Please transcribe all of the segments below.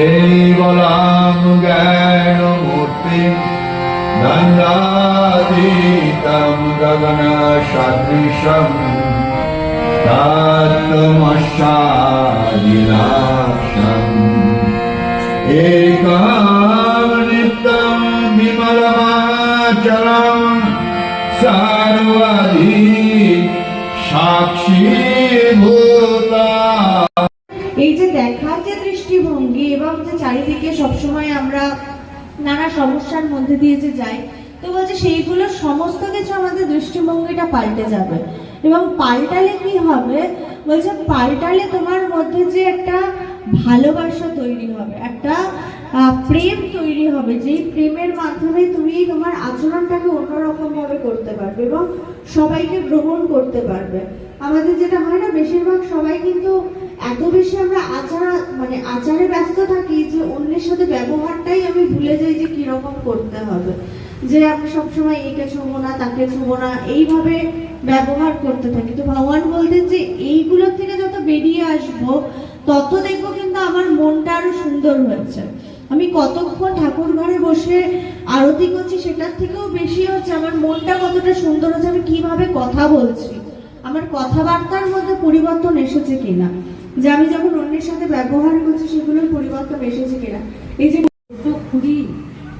केवलं ज्ञानमूर्तिं दण्डातीतं गगनसदृशं तत्त्वमशादिलाक्षम् एकं नित्यं विमलमाचलं सर्वधि साक्षीभूता এই যে দেখার যে দৃষ্টিভঙ্গি এবং যে চারিদিকে সবসময় আমরা নানা সমস্যার মধ্যে দিয়ে যে যাই, তো বলছে সেইগুলো সমস্ত কিছু আমাদের দৃষ্টিভঙ্গিটা পাল্টে যাবে। এবং পাল্টালে কি হবে? বলছে পাল্টালে তোমার মধ্যে যে একটা ভালোবাসা তৈরি হবে, একটা প্রেম তৈরি হবে, যেই প্রেমের মাধ্যমে তুমি তোমার আচরণটাকে অন্যরকম ভাবে করতে পারবে এবং সবাইকে গ্রহণ করতে পারবে। আমাদের যেটা হয় না, বেশিরভাগ সবাই কিন্তু এত বেশি আমরা আচার মানে আচারে ব্যস্ত থাকি যে অন্যের সাথে ব্যবহারটাই আমি ভুলে যাই যে কীরকম করতে হবে। যে আমরা সবসময় একে ছোবো না, তাকে ছোবো না, এইভাবে ব্যবহার করতে থাকি। তো ভগবান বলতেন যে এইগুলোর থেকে যত বেরিয়ে আসব, তত দেখব কিন্তু আমার মনটা আরও সুন্দর হয়েছে আমি কতক্ষণ ঠাকুর ঘরে বসে আরতি করছি, সেটার থেকেও বেশি হচ্ছে, আমার মনটা কতটা সুন্দর হচ্ছে, আমি কীভাবে কথা বলছি। আমার কথাবার্তার মধ্যে পরিবর্তন এসেছে কিনা? যে আমি যখন অন্যের সাথে ব্যবহার করছি, সেগুলোর পরিবর্তন এসেছে কিনা? এই যে খুবই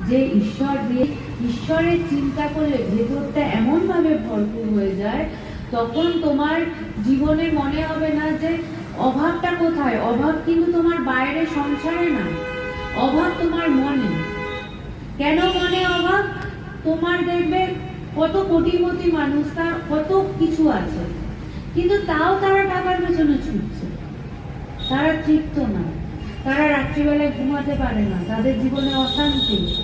যে ঈশ্বর দিয়ে ঈশ্বরের চিন্তা করলে ভেতরটা এমন ভাবে ভরপুর হয়ে যায়, তখন তোমার জীবনে মনে হবে না যে অভাবটা কোথায়? অভাব কিন্তু তোমার বাইরে সংসারে না। অভাব তোমার মনে। কেন মনে অভাব? তোমার দেখবে কত কোটিপতি মানুষ তার কত কিছু আছে। কিন্তু তাও তারা টাকার পেছনে ছুটছে। তারা তৃপ্ত না। তারা রাত্রিবেলায় ঘুমাতে পারে না। তাদের জীবনে অশান্তি।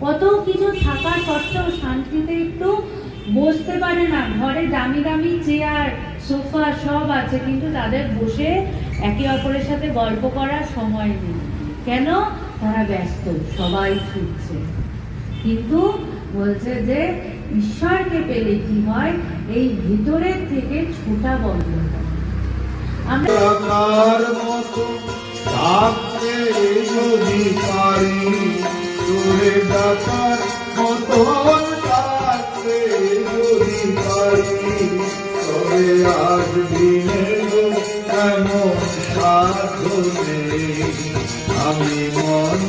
কত কিছু থাকা সত্ত্বেও শান্তিতে একটু বসতে পারে না। ঘরে দামি দামি চেয়ার, সোফা সব আছে, কিন্তু তাদের বসে একে অপরের সাথে গল্প করার সময় নেই। কেন? তারা ব্যস্ত। সবাই ছুটছে। কিন্তু বলছে যে ঈশ্বরকে পেলে কি হয়? এই ভিতরের থেকে ছোটা বন্ধ আমি মন